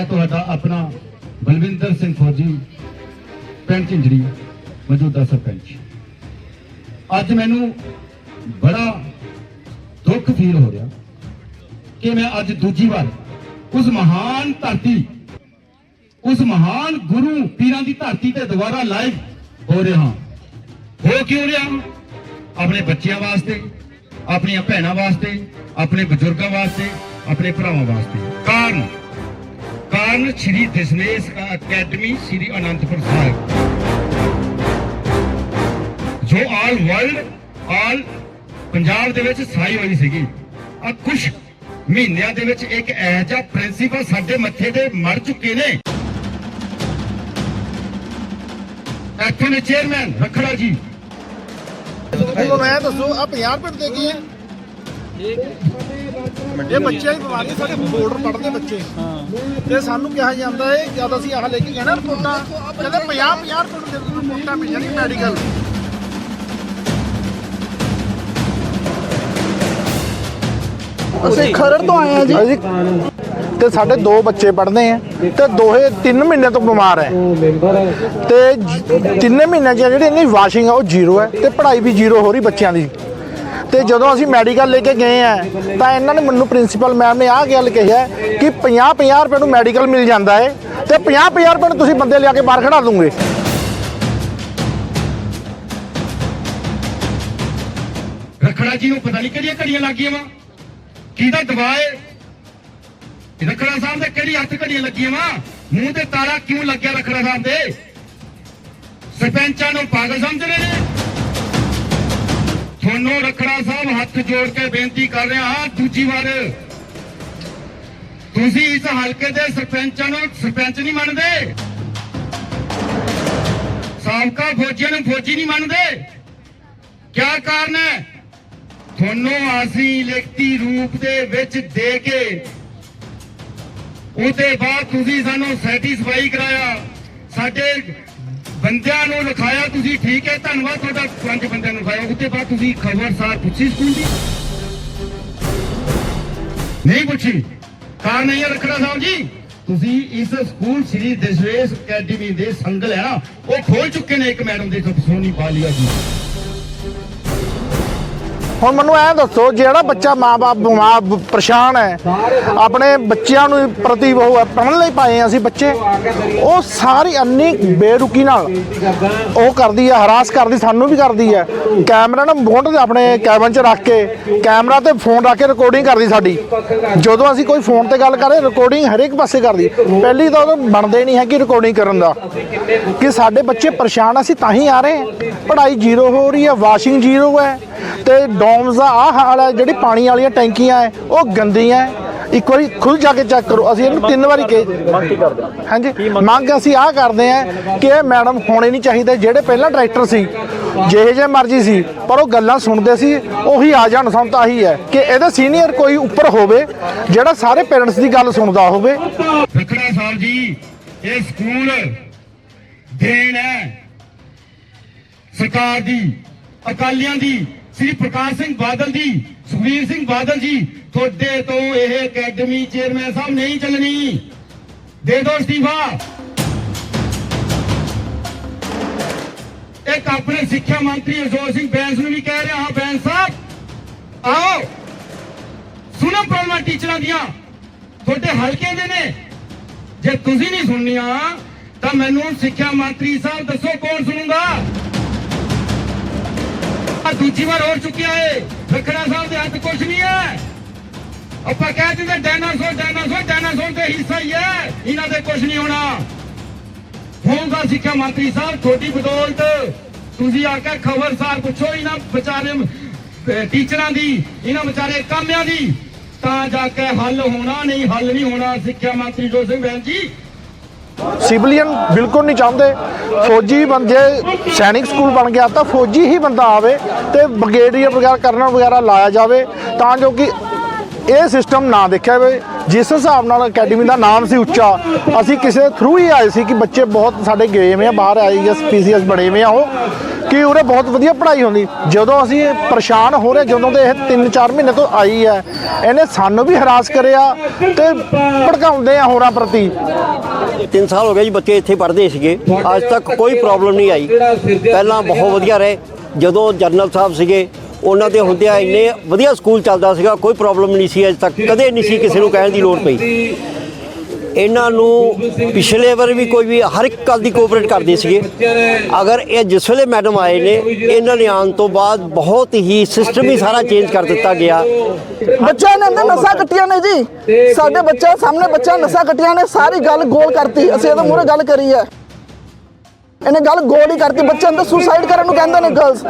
ਮੈਂ ਤੁਹਾਡਾ ਆਪਣਾ ਬਲਵਿੰਦਰ ਸਿੰਘ ਫੌਜੀ, ਪਿੰਡ ਝਿੰਜੜੀ, ਮੌਜੂਦਾ ਸਰਪੰਚ। ਅੱਜ ਮੈਨੂੰ ਬੜਾ ਦੁੱਖ ਫੀਲ ਹੋ ਰਿਹਾ ਕਿ ਮੈਂ ਅੱਜ ਦੂਜੀ ਵਾਰ ਉਸ ਮਹਾਨ ਧਰਤੀ, ਉਸ ਮਹਾਨ ਗੁਰੂ ਪੀਰਾਂ ਦੀ ਧਰਤੀ ਤੇ ਦੁਬਾਰਾ ਲਾਈਵ ਹੋ ਰਿਹਾ ਹੋ ਕਿਉਂ ਰਿਹਾ? ਆਪਣੇ ਬੱਚਿਆਂ ਵਾਸਤੇ, ਆਪਣੀਆਂ ਭੈਣਾਂ ਵਾਸਤੇ, ਆਪਣੇ ਬਜ਼ੁਰਗਾਂ ਵਾਸਤੇ, ਆਪਣੇ ਭਰਾਵਾਂ ਵਾਸਤੇ। ਕਾਰਨ ਕਾਰਨ ਸ਼੍ਰੀ ਦਸ਼ਮੇਸ਼ ਅਕੈਡਮੀ, ਸ਼੍ਰੀ ਅਨੰਦਪੁਰ ਸਾਹਿਬ। ਜੋ ਆਲ ਵਰਲਡ, ਆਲ ਪੰਜਾਬ ਦੇ ਵਿੱਚ ਸਾਈ ਹੋਈ ਸੀਗੀ। ਆ ਕੁਝ ਮਹੀਨਿਆਂ ਦੇ ਵਿੱਚ ਇੱਕ ਇਹੋ ਪ੍ਰਿੰਸੀਪਲ ਸਾਡੇ ਮੱਥੇ ਤੇ ਮਰ ਚੁੱਕੇ ਨੇ। ਇੱਥੇ ਦੇ ਚੇਅਰਮੈਨ, ਰਖੜਾ ਜੀ। ਉਹ ਮੈਂ ਦੱਸੋ ਆ 50 ਰੁਪਏ ਦੇ ਕੀ ਹੈ? ਇਹ ਬੱਚਿਆਂ ਦੀ ਬਿਮਾਰੀ, ਸਾਡੇ ਬੋਰਡਰ ਪੜਦੇ ਬੱਚੇ। ਤੇ ਸਾਨੂੰ ਕਿਹਾ ਜਾਂਦਾ ਹੈ ਜਦ ਅਸੀਂ ਆਹ ਲੈ ਕੇ ਗਏ ਨਾ ਰਿਪੋਰਟਾਂ ਕਹਿੰਦੇ 50 50 ਰੁਪਏ ਦੇ ਰਿਪੋਰਟਾਂ ਭੇਜਣ ਦੀ ਮੈਡੀਕਲ ਅਸੀਂ ਖਰੜ ਤੋਂ ਆਏ ਆ ਜੀ। ਅਸੀਂ ਤੇ ਸਾਡੇ ਦੋ ਬੱਚੇ ਪੜ੍ਹਦੇ ਆ ਤੇ ਦੋਹੇ 3 ਮਹੀਨੇ ਤੋਂ ਬਿਮਾਰ ਹੈ। ਤੇ ਜ- ਤਿੰਨੇ ਮਹੀਨਿਆਂ 'ਚ ਜਿਹੜੀ ਇਹਨੀ ਵਾਸ਼ਿੰਗ ਆ ਉਹ ਜ਼ੀਰੋ ਹੈ ਤੇ ਪੜ੍ਹਾਈ ਵੀ ਜ਼ੀਰੋ ਹੋ ਰਹੀ ਬੱਚਿਆਂ ਦੀ। ਤੇ ਜਦੋਂ ਅਸੀਂ ਮੈਡੀਕਲ ਲੈ ਕੇ ਗਏ ਆ, ਤਾਂ ਇਹਨਾਂ ਨੇ ਮੈਨੂੰ ਪ੍ਰਿੰਸੀਪਲ ਮੈਮ ਨੇ ਆਹ ਗੱਲ ਕਹੀ ਹੈ ਕਿ 50 50 ਰੁਪਏ ਨੂੰ ਮੈਡੀਕਲ ਮਿਲ ਜਾਂਦਾ ਹੈ ਤੇ 50 50 ਰੁਪਏ ਨੂੰ ਤੁਸੀਂ ਬੰਦੇ ਲਿਆ ਕੇ ਬਾਹਰ ਖੜਾ ਦੂੰਗੇ। ਰਖੜਾ ਜੀ ਨੂੰ ਪਤਾ ਨਹੀਂ ਕਿਹੜੀਆਂ ਘੜੀਆਂ ਲੱਗੀਆਂ ਵਾ। ਕਿਹਦਾ ਦਬਾਅ ਹੈ? ਰਖੜਾ ਸਾਹਿਬ ਦੇ ਕਿਹੜੀ ਹੱਥ ਘੜੀਆਂ ਲੱਗੀਆਂ ਵਾ? ਮੂੰਹ ਤੇ ਤਾਲਾ ਕਿਉਂ ਲੱਗਿਆ ਰਖੜਾ ਸਾਹਿਬ ਦੇ? ਸਰਪੰਚਾਂ ਨੂੰ ਪਾਗਲ ਸਮਝ ਰਹੇ ਨੇ। ਤੁਹਾਨੂੰ ਰਖੜਾ ਸਾਹਿਬ ਹੱਥ ਜੋੜ ਕੇ ਬੇਨਤੀ ਕਰ ਰਿਹਾ ਹਾਂ ਦੂਜੀ ਵਾਰ। ਤੁਸੀਂ ਇਸ ਹਲਕੇ ਦੇ ਸਰਪੰਚਾਂ ਨੂੰ ਸਰਪੰਚ ਨਹੀਂ ਮੰਨਦੇ? ਸਾਬਕਾ ਫੌਜੀਆਂ ਨੂੰ ਫੌਜੀ ਨਹੀਂ ਮੰਨਦੇ? ਕਿਆ ਕਾਰਨ ਹੈ? ਤੁਹਾਨੂੰ ਅਸੀਂ ਲਿਖਤੀ ਰੂਪ ਦੇ ਵਿੱਚ ਦੇ ਕੇ ਉਹਦੇ ਬਾਅਦ ਤੁਸੀਂ ਸਾਨੂੰ ਸੈਟੀਸਫਾਈ ਕਰਾਇਆ। ਸਾਡੇ ਬੰਦਿਆਂ ਨੂੰ ਲਿਖਾਇਆ, ਤੁਸੀਂ ਠੀਕ ਹੈ, ਧੰਨਵਾਦ ਤੁਹਾਡਾ। ਪੰਜ ਬੰਦਿਆਂ ਨੂੰ ਲਿਖਾਇਆ, ਉਹਦੇ ਬਾਅਦ ਤੁਸੀਂ ਖਬਰਸਾਰ ਪੁੱਛੀ ਸਕੂਲ ਦੀ। ਨਹੀਂ ਪੁੱਛੀ? ਕਾਰ ਨਹੀਂ ਰੱਖਣਾ ਸਾਹਿਬ ਜੀ। ਤੁਸੀਂ ਇਸ ਸਕੂਲ ਸ੍ਰੀ ਦਸ਼ਵੇਸ਼ ਅਕੈਡਮੀ ਦੇ ਸੰਗਲ ਹੈ ਨਾ, ਉਹ ਖੋਲ ਚੁੱਕੇ ਨੇ ਇੱਕ ਮੈਡਮ ਦੇ ਸੋਨੀ ਬਾਲੀਆ ਜੀ। ਹੁਣ ਮੈਨੂੰ ਐਂ ਦੱਸੋ ਜਿਹੜਾ ਬੱਚਾ ਮਾਂ-ਬਾਪ ਬਿਮਾਰ ਪਰੇਸ਼ਾਨ ਹੈ ਆਪਣੇ ਬੱਚਿਆਂ ਨੂੰ ਪ੍ਰਤੀ ਉਹ ਹੈ, ਪੜ੍ਹਨ ਲਈ ਪਾਏ ਅਸੀਂ ਬੱਚੇ ਉਹ ਸਾਰੀ ਅੰਨੀ ਬੇਰੁਕੀ ਨਾਲ ਉਹ ਕਰਦੀ ਹੈ ਹਰਾਸ ਕਰਦੀ ਸਾਨੂੰ ਵੀ ਕਰਦੀ ਹੈ ਕੈਮਰਾ ਨਾ ਮੋਢ ਆਪਣੇ ਕੈਬਨ 'ਚ ਰੱਖ ਕੇ ਕੈਮਰਾ ਤੇ ਫੋਨ ਰੱਖ ਕੇ ਰਿਕਾਰਡਿੰਗ ਕਰਦੀ ਸਾਡੀ। ਜਦੋਂ ਅਸੀਂ ਕੋਈ ਫੋਨ ਤੇ ਗੱਲ ਕਰੇ ਰਿਕਾਰਡਿੰਗ ਹਰੇਕ ਪਾਸੇ ਕਰਦੀ। ਪਹਿਲੀ ਤਾਂ ਉਹ ਬਣਦੇ ਨਹੀਂ ਹੈ ਕਿ ਰਿਕਾਰਡਿੰਗ ਕਰਨ ਦਾ। ਕਿ ਸਾਡੇ ਬੱਚੇ ਪਰੇਸ਼ਾਨ ਅਸੀਂ ਤਾਂ ਹੀ ਆ ਰਹੇ ਪੜ੍ਹਾਈ ਜ਼ੀਰੋ ਹੋ ਰਹੀ ਹੈ ਵਾਸ਼ਿੰਗ ਜ਼ੀਰੋ ਹੈ। ਤੇ ਡੋਮਸ ਦਾ ਆਹ ਹਾਲ ਹੈ ਜਿਹੜੀ ਪਾਣੀ ਵਾਲੀਆਂ ਟੈਂਕੀਆਂ ਹੈ ਉਹ ਗੰਦੀਆਂ ਹੈ। ਇੱਕ ਵਾਰੀ ਖੁਦ ਜਾ ਕੇ ਚੈੱਕ ਕਰੋ ਅਸੀਂ ਇਹਨੂੰ ਤਿੰਨ ਵਾਰੀ ਕਹੇ ਹਾਂਜੀ ਮੰਗ ਅਸੀਂ ਆਹ ਕਰਦੇ ਆ ਕਿ ਇਹ ਮੈਡਮ ਹੋਣੇ ਨਹੀਂ ਚਾਹੀਦੇ ਜਿਹੜੇ ਪਹਿਲਾਂ ਡਾਇਰੈਕਟਰ ਸੀ ਜਿਹੇ ਜੇ ਮਰਜ਼ੀ ਸੀ ਪਰ ਉਹ ਗੱਲਾਂ ਸੁਣਦੇ ਸੀ ਉਹੀ ਆ ਜਾਣ ਸਾਨੂੰ ਤਾਂ ਆਹੀ ਹੈ ਕਿ ਇਹਦੇ ਸੀਨੀਅਰ ਕੋਈ ਉੱਪਰ ਹੋਵੇ ਜਿਹੜਾ ਸਾਰੇ ਪੇਰੈਂਟਸ ਦੀ ਗੱਲ ਸੁਣਦਾ ਹੋਵੇ। ਰਖੜਾ ਸਾਹਿਬ ਜੀ ਇਹ ਸਕੂਲ ਦੇਣ ਹੈ। ਸਰਕਾਰ ਦੀ ਅਕਾਲੀਆਂ ਦੀ। ਸ੍ਰੀ ਪ੍ਰਕਾਸ਼ ਸਿੰਘ ਬਾਦਲ ਜੀ, ਸੁਖਬੀਰ ਸਿੰਘ ਬਾਦਲ ਜੀ, ਤੁਹਾਡੇ ਤੋਂ ਇਹ ਅਕੈਡਮੀ ਚੇਅਰਮੈਨ ਸਾਹਿਬ ਨਹੀਂ ਚੱਲਣੀ। ਦੇ ਦਿਓ ਅਸਤੀਫਾ। ਇੱਕ ਆਪਣੇ ਸਿੱਖਿਆ ਮੰਤਰੀ ਅਜੋਤ ਸਿੰਘ ਬੈਂਸ ਨੂੰ ਵੀ ਕਹਿ ਰਿਹਾ ਹਾਂ, ਬੈਂਸ ਸਾਹਿਬ, ਆਓ। ਸੁਣੋ ਪ੍ਰੋਬਲਮਾਂ ਟੀਚਰਾਂ ਦੀਆਂ। ਤੁਹਾਡੇ ਹਲਕੇ ਦੇ ਨੇ। ਜੇ ਤੁਸੀਂ ਨਹੀਂ ਸੁਣਨੀਆਂ, ਤਾਂ ਮੈਨੂੰ ਸਿੱਖਿਆ ਮੰਤਰੀ ਸਾਹਿਬ ਦੱਸੋ ਕੌਣ ਸੁਣੂਗਾ? ਆ ਦੂਜੀ ਵਾਰ ਹੋ ਚੁੱਕਿਆ ਏ। ਰਖੜਾ ਸਾਹਿਬ ਦੇ ਹੱਥ ਕੁਝ ਨਹੀਂ ਹੈ। ਆਪਾਂ ਕਹਿ ਦਿੰਦੇ ਡਾਇਨਾਸੌਰ ਡਾਇਨਾਸੌਰ ਡਾਇਨਾਸੌਰ ਦੇ ਹਿੱਸਾ ਹੀ ਹੈ। ਇਹਨਾਂ ਦੇ ਕੁਝ ਨਹੀਂ ਹੋਣਾ। ਹੋਊਗਾ ਸਿੱਖਿਆ ਮੰਤਰੀ ਸਾਹਿਬ ਛੋਟੀ ਬਦੌਲਤ ਤੁਸੀਂ ਆ ਕੇ ਖਬਰਸਾਰ ਪੁੱਛੋ ਇਹਨਾਂ ਵਿਚਾਰੇ ਟੀਚਰਾਂ ਦੀ, ਇਹਨਾਂ ਵਿਚਾਰੇ ਕਾਮਿਆਂ ਦੀ। ਤਾਂ ਜਾ ਕੇ ਹੱਲ ਹੋਣਾ ਨਹੀਂ, ਹੱਲ ਨਹੀਂ ਹੋਣਾ ਸਿੱਖਿਆ ਮੰਤਰੀ ਜੋ ਸਿੰਘ ਬੈਨ ਜੀ। ਸਿਵਲੀਅਨ ਬਿਲਕੁਲ ਨਹੀਂ ਚਾਹੁੰਦੇ। ਫੌਜੀ ਬੰਦੇ ਸੈਨਿਕ ਸਕੂਲ ਬਣ ਗਿਆ ਤਾਂ ਫੌਜੀ ਹੀ ਬੰਦਾ ਆਵੇ ਤੇ ਬ੍ਰਿਗੇਡੀਅਰ ਵਗੈਰਾ, ਕਰਨਲ ਵਗੈਰਾ ਲਾਇਆ ਜਾਵੇ ਤਾਂ ਜੋ ਕਿ ਇਹ ਸਿਸਟਮ ਨਾ ਦੇਖਿਆ ਜਾਵੇ। ਜਿਸ ਹਿਸਾਬ ਨਾਲ ਅਕੈਡਮੀ ਦਾ ਨਾਮ ਸੀ ਉੱਚਾ, ਅਸੀਂ ਕਿਸੇ ਥਰੂ ਹੀ ਆਏ ਸੀ ਕਿ ਬੱਚੇ ਬਹੁਤ ਸਾਡੇ ਗਏ ਹੋਏ ਆ, ਬਾਹਰ ਆਏ ਜਾਂ ਪੀਸੀਐਸ ਬਣੇ ਹੋਏ ਆ ਉਹ। ਕਿ ਉਰੇ ਬਹੁਤ ਵਧੀਆ ਪੜ੍ਹਾਈ ਹੁੰਦੀ। ਜਦੋਂ ਅਸੀਂ ਪਰੇਸ਼ਾਨ ਹੋ ਰਹੇ, ਜਦੋਂ ਦੇ ਇਹ 3-4 ਮਹੀਨੇ ਤੋਂ ਆਈ ਹੈ, ਇਹਨੇ ਸਾਨੂੰ ਵੀ ਹਰਾਸ ਕਰਿਆ ਤੇ ਭੜਕਾਉਂਦੇ ਆ ਹੋਰਾਂ ਪ੍ਰਤੀ। 3 ਸਾਲ ਹੋ ਗਏ ਜੀ ਬੱਚੇ ਇੱਥੇ ਪੜ੍ਹਦੇ ਸੀਗੇ। ਅੱਜ ਤੱਕ ਕੋਈ ਪ੍ਰੋਬਲਮ ਨਹੀਂ ਆਈ। ਪਹਿਲਾਂ ਬਹੁਤ ਵਧੀਆ ਰਹੇ। ਜਦੋਂ ਜਨਰਲ ਸਾਹਿਬ ਸੀਗੇ, ਉਹਨਾਂ ਦੇ ਹੁੰਦਿਆਂ ਇੰਨੇ ਵਧੀਆ ਸਕੂਲ ਚੱਲਦਾ ਸੀਗਾ, ਕੋਈ ਪ੍ਰੋਬਲਮ ਨਹੀਂ ਸੀ ਅੱਜ ਤੱਕ। ਕਦੇ ਨਹੀਂ ਸੀ ਕਿਸੇ ਨੂੰ ਕਹਿਣ ਦੀ ਲੋੜ ਪਈ। ਇਹਨਾਂ ਨੂੰ ਪਿਛਲੇ ਵਾਰ ਵੀ ਕੋਈ ਵੀ ਹਰ ਇੱਕ ਗੱਲ ਦੀ ਕੋਆਪਰੇਟ ਕਰਦੇ ਸੀਗੇ। ਅਗਰ ਇਹ ਜਿਸ ਵੇਲੇ ਮੈਡਮ ਆਏ ਨੇ ਇਹਨਾਂ ਨੇ ਆਉਣ ਤੋਂ ਬਾਅਦ ਬਹੁਤ ਹੀ ਸਿਸਟਮ ਹੀ ਸਾਰਾ ਚੇਂਜ ਕਰ ਦਿੱਤਾ ਗਿਆ। ਬੱਚਿਆਂ ਨੇ ਅੰਦਰ ਨਸਾਂ ਕੱਟੀਆਂ ਨੇ ਜੀ। ਸਾਡੇ ਬੱਚਿਆਂ ਸਾਹਮਣੇ ਬੱਚਿਆਂ ਨਸਾਂ ਕੱਟੀਆਂ ਨੇ ਸਾਰੀ ਗੱਲ ਗੋਲ ਕਰਤੀ। ਅਸੀਂ ਇਹਦੇ ਮੂਹਰੇ ਗੱਲ ਕਰੀ ਹੈ। ਇਹਨੇ ਗੱਲ ਗੋਲ ਹੀ ਕਰਤੀ। ਬੱਚੇ ਅੰਦਰ ਸੁਸਾਈਡ ਕਰਨ ਨੂੰ ਕਹਿੰਦੇ ਨੇ ਗਰਲਸ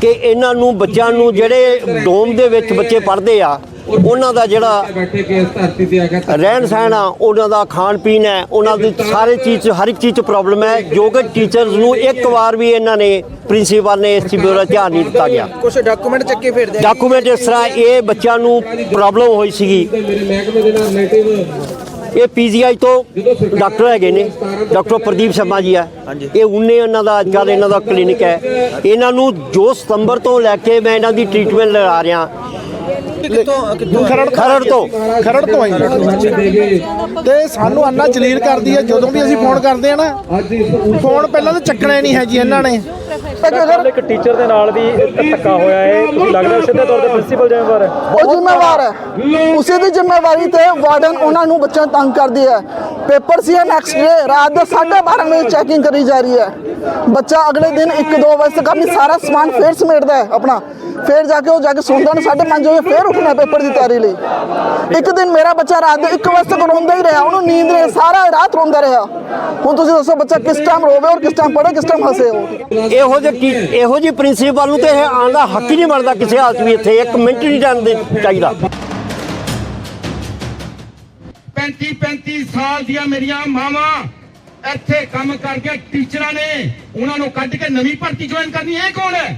ਕਿ ਇਹਨਾਂ ਨੂੰ ਬੱਚਿਆਂ ਨੂੰ ਜਿਹੜੇ ਡੋਮ ਦੇ ਵਿੱਚ ਬੱਚੇ ਪੜ੍ਹਦੇ ਆ ਉਹਨਾਂ ਦਾ ਜਿਹੜਾ ਬੈਠੇ ਕੇ ਇਸ ਧਰਤੀ ਤੇ ਆ ਕੇ ਰਹਿਣ ਸਹਿਣ ਆ ਉਹਨਾਂ ਦਾ ਖਾਣ ਪੀਣ ਹੈ ਉਹਨਾਂ ਦੀ ਸਾਰੇ ਚੀਜ਼ 'ਚ ਹਰ ਇੱਕ ਚੀਜ਼ 'ਚ ਪ੍ਰੋਬਲਮ ਹੈ ਜੋ ਕਿ ਟੀਚਰਸ ਨੂੰ ਇੱਕ ਵਾਰ ਵੀ ਇਹਨਾਂ ਨੇ ਪ੍ਰਿੰਸੀਪਲ ਨੇ ਇਸ ਚੀਜ਼ ਵੱਲ ਧਿਆਨ ਨਹੀਂ ਦਿੱਤਾ ਗਿਆ। ਕੁਝ ਡਾਕੂਮੈਂਟ ਚੱਕੇ ਫਿਰਦੇ ਡਾਕੂਮੈਂਟ ਇਸ ਤਰ੍ਹਾਂ ਇਹ ਬੱਚਿਆਂ ਨੂੰ ਪ੍ਰੋਬਲਮ ਹੋਈ ਸੀਗੀ। ਮੇਰੇ ਮਹਿਕਮੇ ਦੇ ਨਾਲ ਰਿਲੇਟਿਵ ਇਹ ਪੀਜੀਆਈ ਤੋਂ ਡਾਕਟਰ ਹੈਗੇ ਨੇ ਡਾਕਟਰ ਪ੍ਰਦੀਪ ਸ਼ਰਮਾ ਜੀ ਆ। ਇਹ ਉਹਨੇ ਇਹਨਾਂ ਦਾ ਅੱਜ ਕੱਲ੍ਹ ਇਹਨਾਂ ਦਾ ਕਲੀਨਿਕ ਹੈ। ਇਹਨਾਂ ਨੂੰ ਜੋ ਸਤੰਬਰ ਤੋਂ ਲੈ ਕੇ ਮੈਂ ਇਹਨਾਂ ਦੀ ਟ੍ਰੀਟਮੈਂਟ ਲਗਾ ਰਿਹਾ ਕਿੱਥੋਂ ਕਿੱਥੋਂ ਖਰੜ ਖਰੜ ਤੋਂ ਖਰੜ ਤੋਂ ਆਈ। ਤੇ ਸਾਨੂੰ ਅੰਨਾ ਜਲੀਲ ਕਰਦੀ ਹੈ ਜਦੋਂ ਵੀ ਅਸੀਂ ਫੋਨ ਕਰਦੇ ਆ ਨਾ ਫੋਨ ਪਹਿਲਾਂ ਤਾਂ ਚੱਕਣਾ ਹੀ ਨਹੀਂ ਹੈ ਜੀ ਇਹਨਾਂ ਨੇ। ਇੱਕ ਟੀਚਰ ਦੇ ਨਾਲ ਵੀ ਧੱਕਾ ਹੋਇਆ ਹੈ ਲੱਗਦਾ ਸਿੱਧੇ ਤੌਰ ਤੇ ਪ੍ਰਿੰਸੀਪਲ ਜ਼ਿੰਮੇਵਾਰ ਹੈ? ਉਹ ਜ਼ਿੰਮੇਵਾਰ ਹੈ। ਉਸੇ ਦੀ ਜ਼ਿੰਮੇਵਾਰੀ ਤੇ ਵਾਰਡਨ ਉਹਨਾਂ ਨੂੰ ਬੱਚਿਆਂ ਨੂੰ ਤੰਗ ਕਰਦੀ ਹੈ। ਪੇਪਰ ਸੀ ਨੈਕਸਟ ਡੇ ਰਾਤ ਦੇ 12:30 ਵਜੇ ਚੈਕਿੰਗ ਕਰੀ ਜਾ ਰਹੀ ਹੈ। ਬੱਚਾ ਅਗਲੇ ਦਿਨ 1-2 ਵਜੇ ਤੱਕ ਆਪਣੀ ਸਾਰਾ ਸਮਾਨ ਫੇਰ ਸਮੇਟਦਾ ਹੈ ਆਪਣਾ। ਫੇਰ ਜਾ ਕੇ ਉਹ ਜਾ ਕੇ ਸੌਂਦਾ ਨੇ 5:30 ਵਜੇ ਫੇਰ ਉੱਠਣਾ ਪੇਪਰ ਦੀ ਤਿਆਰੀ ਲਈ। ਇੱਕ ਦਿਨ ਮੇਰਾ ਬੱਚਾ ਰਾਤ ਦੇ 1 ਵਜੇ ਤੱਕ ਰੋਂਦਾ ਹੀ ਰਿਹਾ ਉਹਨੂੰ ਨੀਂਦ ਨਹੀਂ ਸਾਰਾ ਰਾਤ ਰੋਂਦਾ ਰਿਹਾ। ਹੁਣ ਤੁਸੀਂ ਦੱਸੋ ਬੱਚਾ ਕਿਸ ਟਾਈਮ ਰੋਵੇ ਔਰ ਕਿਸ ਟਾਈਮ ਪੜ੍ਹੇ ਕਿਸ ਟਾਈਮ ਹੱਸੇ ਉਹ? ਇਹੋ ਜਿਹੇ ਇਹੋ ਜਿਹੀ ਪ੍ਰਿੰਸੀਪਲ ਨੂੰ ਤੇ ਇਹ ਆਉਣ ਦਾ ਹੱਕ ਹੀ ਨਹੀਂ ਬਣਦਾ ਕਿਸੇ ਹਾਲਤ ਵੀ ਇੱਥੇ ਇੱਕ ਮਿੰਟ ਨਹੀਂ ਜਾਣ ਦੇ ਚਾਹੀਦਾ। 35 35 ਸਾਲ ਦੀਆਂ ਮੇਰੀਆਂ ਮਾਵਾਂ ਇੱਥੇ ਕੰਮ ਕਰਕੇ ਟੀਚਰਾਂ ਨੇ ਉਹਨਾਂ ਨੂੰ ਕੱਢ ਕੇ ਨਵੀਂ ਭਰਤੀ ਜੁਆਇਨ ਕਰਨੀ ਇਹ ਕੌਣ ਹੈ?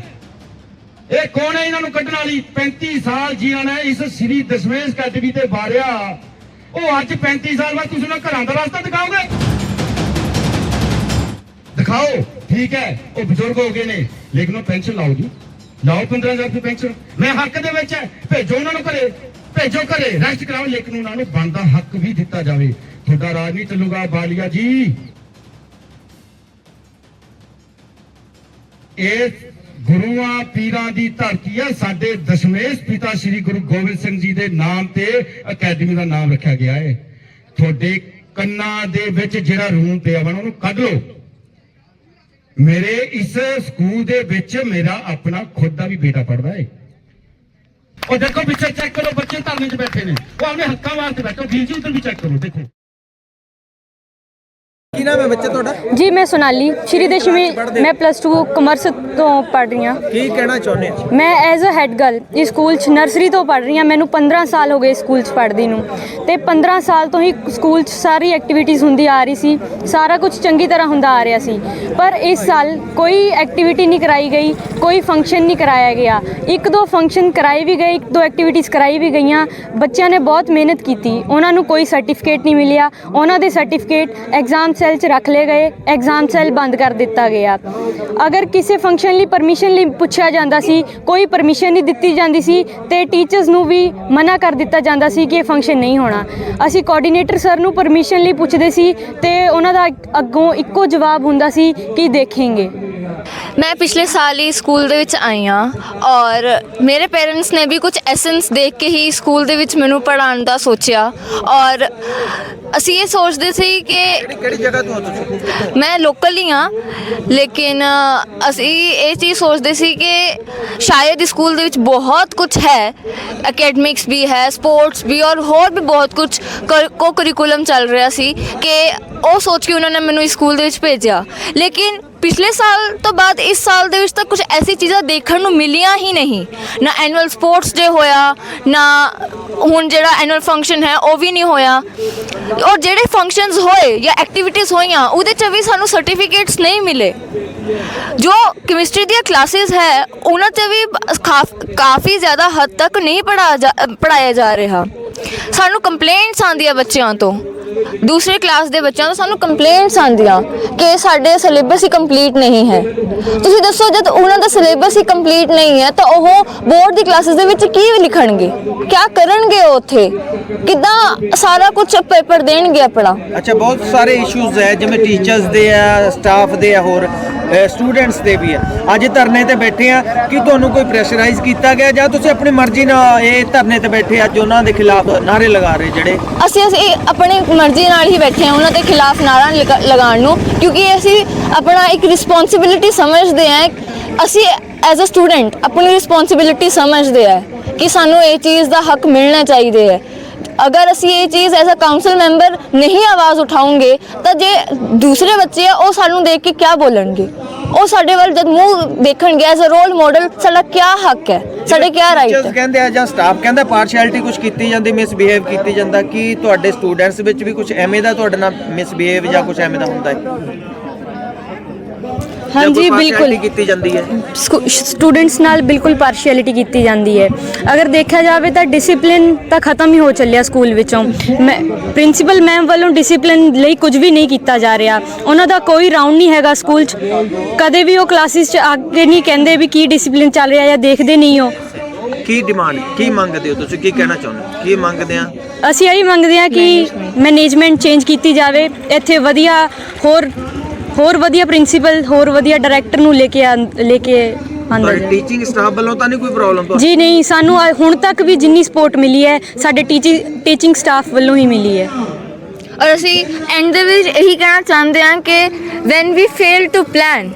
ਇਹ ਕੌਣ ਹੈ ਇਹਨਾਂ ਨੂੰ ਕੱਢਣ ਵਾਲੀ? 35 ਸਾਲ ਜੀਆਂ ਨੇ ਇਸ ਸ੍ਰੀ ਦਸ਼ਮੇਸ਼ ਅਕੈਡਮੀ ਤੇ ਬਾਰਿਆ ਉਹ ਅੱਜ 35 ਸਾਲ ਬਾਅਦ ਤੁਸੀਂ ਉਹਨਾਂ ਘਰਾਂ ਦਾ ਰਸਤਾ ਦਿਖਾਓਗੇ? ਦਿਖਾਓ, ਠੀਕ ਹੈ। ਉਹ ਬਜ਼ੁਰਗ ਹੋ ਗਏ ਨੇ। ਲੇਕਿਨ ਉਹ ਪੈਨਸ਼ਨ ਲਾਓ ਜੀ। ਲਾਓ 15000 ਦੀ ਪੈਨਸ਼ਨ। ਮੈਂ ਹੱਕ ਦੇ ਵਿੱਚ ਹੈ ਭੇਜੋ ਉਹਨਾਂ ਨੂੰ ਘਰੇ। ਭੇਜੋ ਘਰੇ। ਰੈਸਟ ਕਰਾਓ। ਲੇਕਿਨ ਉਹਨਾਂ ਨੂੰ ਬਣਦਾ ਹੱਕ ਵੀ ਦਿੱਤਾ ਜਾਵੇ। ਤੁਹਾਡਾ ਰਾਜ ਨਹੀਂ ਚੱਲੂਗਾ, ਬਾਲੀਆ ਜੀ। ਇਹ ਗੁਰੂਆਂ ਪੀਰਾਂ ਦੀ ਧਰਤੀ ਹੈ। ਸਾਡੇ ਦਸ਼ਮੇਸ਼ ਪਿਤਾ ਸ੍ਰੀ ਗੁਰੂ ਗੋਬਿੰਦ ਸਿੰਘ ਜੀ ਦੇ ਨਾਮ ਤੇ ਅਕੈਡਮੀ ਦਾ ਨਾਮ ਰੱਖਿਆ ਗਿਆ ਹੈ। ਤੁਹਾਡੇ ਕੰਨਾਂ ਦੇ ਵਿੱਚ ਜਿਹੜਾ ਰੂਮ ਪਿਆ ਵਾ ਉਹਨੂੰ ਕੱਢ ਲਓ। ਮੇਰੇ ਇਸ ਸਕੂਲ ਦੇ ਵਿੱਚ ਮੇਰਾ ਆਪਣਾ ਖੁਦ ਦਾ ਵੀ ਬੇਟਾ ਪੜਦਾ ਹੈ। ਉਹ ਦੇਖੋ, ਪਿੱਛੇ ਚੈੱਕ ਕਰੋ, ਬੱਚੇ ਧਰਨੇ 'ਚ ਬੈਠੇ ਨੇ। ਉਹ ਆਪਣੇ ਹੱਕਾਂ ਵਾਸਤੇ ਬੈਠੋ ਵੀਰ ਜੀ ਉਧਰ ਵੀ ਚੈੱਕ ਕਰੋ, ਦੇਖੋ। ਕੀ ਨਾਮ ਹੈ ਬੱਚੇ ਤੁਹਾਡਾ? ਜੀ ਮੈਂ ਸੋਨਾਲੀ। ਸ਼੍ਰੀ ਦਸ਼ਮੀ ਮੈਂ ਪਲੱਸ 2 ਕਮਰਸ ਤੋਂ ਪੜ੍ਹ ਰਹੀ ਹਾਂ। ਕੀ ਕਹਿਣਾ ਚਾਹੁੰਦੇ ਆ ਮੈਂ ਐਜ਼ ਅ ਹੈੱਡ ਗਰਲ ਇਸ ਸਕੂਲ 'ਚ ਨਰਸਰੀ ਤੋਂ ਪੜ੍ਹ ਰਹੀ ਹਾਂ। ਮੈਨੂੰ 15 ਸਾਲ ਹੋ ਗਏ ਸਕੂਲ 'ਚ ਪੜ੍ਹਦੀ ਨੂੰ। ਤੇ 15 ਸਾਲ ਤੋਂ ਹੀ ਸਕੂਲ 'ਚ ਸਾਰੀ ਐਕਟੀਵਿਟੀਜ਼ ਹੁੰਦੀ ਆ ਰਹੀ ਸੀ। ਸਾਰਾ ਕੁਝ ਚੰਗੀ ਤਰ੍ਹਾਂ ਹੁੰਦਾ ਆ ਰਿਹਾ ਸੀ। ਪਰ ਇਸ ਸਾਲ ਕੋਈ ਐਕਟੀਵਿਟੀ ਨਹੀਂ ਕਰਾਈ ਗਈ। ਕੋਈ ਫੰਕਸ਼ਨ ਨਹੀਂ ਕਰਾਇਆ ਗਿਆ। ਇੱਕ ਦੋ ਫੰਕਸ਼ਨ ਕਰਾਏ ਵੀ ਗਏ ਇੱਕ ਦੋ ਐਕਟੀਵਿਟੀਜ਼ ਕਰਾਈ ਵੀ ਗਈਆਂ। ਬੱਚਿਆਂ ਨੇ ਬਹੁਤ ਮਿਹਨਤ ਕੀਤੀ। ਉਹਨਾਂ ਨੂੰ ਕੋਈ ਸਰਟੀਫਿਕੇਟ ਨਹੀਂ ਮਿਲਿਆ। ਉਹਨਾਂ ਦੇ ਸਰਟੀਫਿਕੇਟ ਐਗਜ਼ਾਮ ਸੈੱਲ 'ਚ ਰੱਖ ਲਏ ਗਏ ਐਗਜ਼ਾਮ ਸੈੱਲ ਬੰਦ ਕਰ ਦਿੱਤਾ ਗਿਆ। ਅਗਰ ਕਿਸੇ ਫੰਕਸ਼ਨ ਲਈ ਪਰਮਿਸ਼ਨ ਲਈ ਪੁੱਛਿਆ ਜਾਂਦਾ ਸੀ, ਕੋਈ ਪਰਮਿਸ਼ਨ ਨਹੀਂ ਦਿੱਤੀ ਜਾਂਦੀ ਸੀ, ਤੇ ਟੀਚਰਸ ਨੂੰ ਵੀ ਮਨਾ ਕਰ ਦਿੱਤਾ ਜਾਂਦਾ ਸੀ ਕਿ ਇਹ ਫੰਕਸ਼ਨ ਨਹੀਂ ਹੋਣਾ। ਅਸੀਂ ਕੋਆਰਡੀਨੇਟਰ ਸਰ ਨੂੰ ਪਰਮਿਸ਼ਨ ਲਈ ਪੁੱਛਦੇ ਸੀ, ਤੇ ਉਹਨਾਂ ਦਾ ਅੱਗੋਂ ਇੱਕੋ ਜਵਾਬ ਹੁੰਦਾ ਸੀ ਕਿ ਦੇਖेंगे ਮੈਂ ਪਿਛਲੇ ਸਾਲ ਹੀ ਸਕੂਲ ਦੇ ਵਿੱਚ ਆਈ ਹਾਂ ਔਰ ਮੇਰੇ ਪੇਰੈਂਟਸ ਨੇ ਵੀ ਕੁਝ ਐਸੈਂਸ ਦੇਖ ਕੇ ਹੀ ਸਕੂਲ ਦੇ ਵਿੱਚ ਮੈਨੂੰ ਪੜ੍ਹਾਉਣ ਦਾ ਸੋਚਿਆ ਔਰ ਅਸੀਂ ਇਹ ਸੋਚਦੇ ਸੀ ਕਿ ਕਿਹੜੀ ਜਗ੍ਹਾ ਤੋਂ ਤੁਸੀਂ? ਮੈਂ ਲੋਕਲ ਹੀ ਹਾਂ ਲੇਕਿਨ ਅਸੀਂ ਇਹ ਚੀਜ਼ ਸੋਚਦੇ ਸੀ ਕਿ ਸ਼ਾਇਦ ਸਕੂਲ ਦੇ ਵਿੱਚ ਬਹੁਤ ਕੁਝ ਹੈ ਅਕੈਡਮਿਕਸ ਵੀ ਹੈ ਸਪੋਰਟਸ ਵੀ ਔਰ ਹੋਰ ਵੀ ਬਹੁਤ ਕੁਝ ਕੋ ਕਰਿਕੂਲਮ ਚੱਲ ਰਿਹਾ ਸੀ ਕਿ ਉਹ ਸੋਚ ਕੇ ਉਹਨਾਂ ਨੇ ਮੈਨੂੰ ਸਕੂਲ ਦੇ ਵਿੱਚ ਭੇਜਿਆ ਲੇਕਿਨ ਪਿਛਲੇ ਸਾਲ ਤੋਂ ਬਾਅਦ ਇਸ ਸਾਲ ਦੇ ਵਿੱਚ ਤਾਂ ਕੁਝ ਐਸੀ ਚੀਜ਼ਾਂ ਦੇਖਣ ਨੂੰ ਮਿਲੀਆਂ ਹੀ ਨਹੀਂ। ਨਾ ਐਨੂਅਲ ਸਪੋਰਟਸ ਡੇ ਹੋਇਆ, ਨਾ ਹੁਣ ਜਿਹੜਾ ਐਨੂਅਲ ਫੰਕਸ਼ਨ ਹੈ ਉਹ ਵੀ ਨਹੀਂ ਹੋਇਆ। ਔਰ ਜਿਹੜੇ ਫੰਕਸ਼ਨਸ ਹੋਏ ਜਾਂ ਐਕਟੀਵਿਟੀਜ਼ ਹੋਈਆਂ, ਉਹਦੇ 'ਚ ਵੀ ਸਾਨੂੰ ਸਰਟੀਫਿਕੇਟਸ ਨਹੀਂ ਮਿਲੇ। ਜੋ ਕੈਮਿਸਟਰੀ ਦੀਆਂ ਕਲਾਸਿਸ ਹੈ, ਉਹਨਾਂ 'ਚ ਵੀ ਕਾਫ- ਕਾਫੀ ਜ਼ਿਆਦਾ ਹੱਦ ਤੱਕ ਨਹੀਂ ਪੜਾ ਪੜਾਇਆ ਜਾ ਰਿਹਾ। ਸਾਨੂੰ ਕੰਪਲੇਂਟਸ ਆਉਂਦੀਆਂ ਬੱਚਿਆਂ ਤੋਂ। ਦੂਸਰੇ ਕਲਾਸ ਦੇ ਬੱਚਿਆਂ ਤੋਂ ਸਾਨੂੰ ਕੰਪਲੇਂਟਸ ਆਉਂਦੀਆਂ ਕਿ ਸਾਡੇ ਸਿਲੇਬਸ ਹੀ ਕੰਪਲੀਟ ਨਹੀਂ ਹੈ। ਤੁਸੀਂ ਦੱਸੋ ਜਦ ਉਹਨਾਂ ਦਾ ਸਿਲੇਬਸ ਹੀ ਕੰਪਲੀਟ ਨਹੀਂ ਹੈ ਤਾਂ ਉਹ ਬੋਰਡ ਦੀ ਕਲਾਸਿਸ ਦੇ ਵਿੱਚ ਕੀ ਲਿਖਣਗੇ? ਕੀ ਕਰਨਗੇ ਉਹ ਉੱਥੇ? ਕਿੱਦਾਂ ਸਾਰਾ ਕੁਝ ਪੇਪਰ ਦੇਣਗੇ ਆਪਣਾ? ਅੱਛਾ ਬਹੁਤ ਸਾਰੇ ਇਸ਼ੂਜ਼ ਹੈ ਜਿਵੇਂ ਟੀਚਰਸ ਦੇ ਆ ਸਟਾਫ ਦੇ ਆ ਹੋਰ ਸਟੂਡੈਂਟਸ ਦੇ ਵੀ ਆ। ਅੱਜ ਧਰਨੇ ਤੇ ਬੈਠੇ ਆ ਕਿ ਤੁਹਾਨੂੰ ਕੋਈ ਪ੍ਰੈਸ਼ਰਾਈਜ਼ ਕੀਤਾ ਗਿਆ? ਜਾਂ ਤੁਸੀਂ ਆਪਣੀ ਮਰਜ਼ੀ ਨਾਲ ਇਹ ਧਰਨੇ ਤੇ ਬੈਠੇ ਅੱਜ ਉਹਨਾਂ ਦੇ ਖਿਲਾਫ ਨਾਰੇ ਲਗਾ ਰਹੇ ਜਿਹੜੇ? ਅਸੀਂ ਅਸੀਂ ਆਪਣੀ ਮਰਜ਼ੀ ਨਾਲ ਹੀ ਬੈਠੇ ਹਾਂ, ਉਹਨਾਂ ਦੇ ਖਿਲਾਫ ਨਾਰਾ ਲਗਾ- ਲਗਾਉਣ ਨੂੰ, ਕਿਉਂਕਿ ਅਸੀਂ ਆਪਣਾ ਇੱਕ ਰਿਸਪੌਂਸਿਬਿਲਿਟੀ ਸਮਝਦੇ ਹਾਂ, ਅਸੀਂ ਐਜ਼ ਅ ਸਟੂਡੈਂਟ ਆਪਣੀ ਰਿਸਪੌਂਸਿਬਿਲਿਟੀ ਸਮਝਦੇ ਹਾਂ ਕਿ ਸਾਨੂੰ ਇਹ ਚੀਜ਼ ਦਾ ਹੱਕ ਮਿਲਣਾ ਚਾਹੀਦਾ ਹੈ। ਅਗਰ ਅਸੀਂ ਇਹ ਚੀਜ਼ ਐਜ਼ ਅ ਕਾਉਂਸਲ ਮੈਂਬਰ ਨਹੀਂ ਆਵਾਜ਼ ਉਠਾਉਂਗੇ ਤਾਂ ਜੇ ਦੂਸਰੇ ਬੱਚੇ ਆ ਉਹ ਸਾਨੂੰ ਦੇਖ ਕੇ ਕੀ ਬੋਲਣਗੇ? ਉਹ ਸਾਡੇ ਵੱਲ ਜਦ ਮੂੰਹ ਦੇਖਣਗੇ ਐਜ਼ ਅ ਰੋਲ ਮਾਡਲ ਸਾਡਾ ਕੀ ਹੱਕ ਹੈ? ਸਾਡੇ ਕੀ ਰਾਈਟ ਹੈ? ਕਹਿੰਦੇ ਆ ਜਾਂ ਸਟਾਫ ਕਹਿੰਦਾ ਪਾਰਸ਼ੈਲਿਟੀ ਕੁਝ ਕੀਤੀ ਜਾਂਦੀ ਮਿਸਬਿਹੇਵ ਕੀਤੀ ਜਾਂਦਾ ਕਿ ਤੁਹਾਡੇ ਸਟੂਡੈਂਟਸ ਵਿੱਚ ਵੀ ਕੁਝ ਐਵੇਂ ਦਾ ਤੁਹਾਡੇ ਨਾਲ ਮਿਸਬਿਹੇਵ ਜਾਂ ਕੁਝ ਐਵੇਂ ਦਾ ਹੁੰਦਾ ਹੈ? ਹਾਂਜੀ ਬਿਲਕੁਲ। ਕੀਤੀ ਜਾਂਦੀ ਹੈ? ਸਟੂਡੈਂਟਸ ਨਾਲ ਬਿਲਕੁਲ ਪਾਰਸ਼ੀਅਲਿਟੀ ਕੀਤੀ ਜਾਂਦੀ ਹੈ। ਅਗਰ ਦੇਖਿਆ ਜਾਵੇ ਤਾਂ ਡਿਸਪਲਿਨ ਤਾਂ ਖਤਮ ਹੀ ਹੋ ਚੱਲਿਆ ਸਕੂਲ ਵਿੱਚੋਂ। ਮੈਂ ਪ੍ਰਿੰਸੀਪਲ ਮੈਮ ਵੱਲੋਂ ਡਿਸਪਲਿਨ ਲਈ ਕੁਝ ਵੀ ਨਹੀਂ ਕੀਤਾ ਜਾ ਰਿਹਾ। ਉਹਨਾਂ ਦਾ ਕੋਈ ਰਾਉਂਡ ਨਹੀਂ ਹੈਗਾ ਸਕੂਲ 'ਚ। ਕਦੇ ਵੀ ਉਹ ਕਲਾਸਿਸ 'ਚ ਆ ਕੇ ਨਹੀਂ ਕਹਿੰਦੇ ਵੀ ਕੀ ਡਿਸਪਲਿਨ ਚੱਲ ਰਿਹਾ ਜਾਂ ਦੇਖਦੇ ਨਹੀਂ ਹੋ ਕੀ ਡਿਮਾਂਡ ਕੀ ਮੰਗਦੇ ਹੋ ਤੁਸੀਂ? ਕੀ ਕਹਿਣਾ ਚਾਹੁੰਦੇ ਹੋ? ਕੀ ਮੰਗਦੇ ਆ? ਅਸੀਂ ਇਹੀ ਮੰਗਦੇ ਹਾਂ ਕਿ ਮੈਨੇਜਮੈਂਟ ਚੇਂਜ ਕੀਤੀ ਜਾਵੇ। ਇੱਥੇ ਵਧੀਆ ਹੋਰ ਹੋਰ ਵਧੀਆ ਪ੍ਰਿੰਸੀਪਲ ਹੋਰ ਵਧੀਆ ਡਾਇਰੈਕਟਰ ਨੂੰ ਲੈ ਕੇ ਆਂ- ਲੈ ਕੇ ਆਂਦਾ ਤੁਹਾਡੇ ਜਾਵੇ ਟੀਚਿੰਗ ਸਟਾਫ ਵੱਲੋਂ ਤਾਂ ਨਹੀਂ ਕੋਈ ਪ੍ਰੋਬਲਮ ਤੁਹਾਨੂੰ ਜੀ ਨਹੀਂ ਸਾਨੂੰ ਆ- ਹੁਣ ਤੱਕ ਵੀ ਜਿੰਨੀ ਸਪੋਰਟ ਮਿਲੀ ਹੈ ਸਾਡੇ ਟੀਚਿੰਗ ਟੀਚਿੰਗ ਸਟਾਫ ਵੱਲੋਂ ਹੀ ਮਿਲੀ ਹੈ। ਔਰ ਅਸੀਂ ਐਂਡ ਦੇ ਵਿੱਚ ਇਹੀ ਕਹਿਣਾ ਚਾਹੁੰਦੇ ਹਾਂ ਕਿ when we fail to plan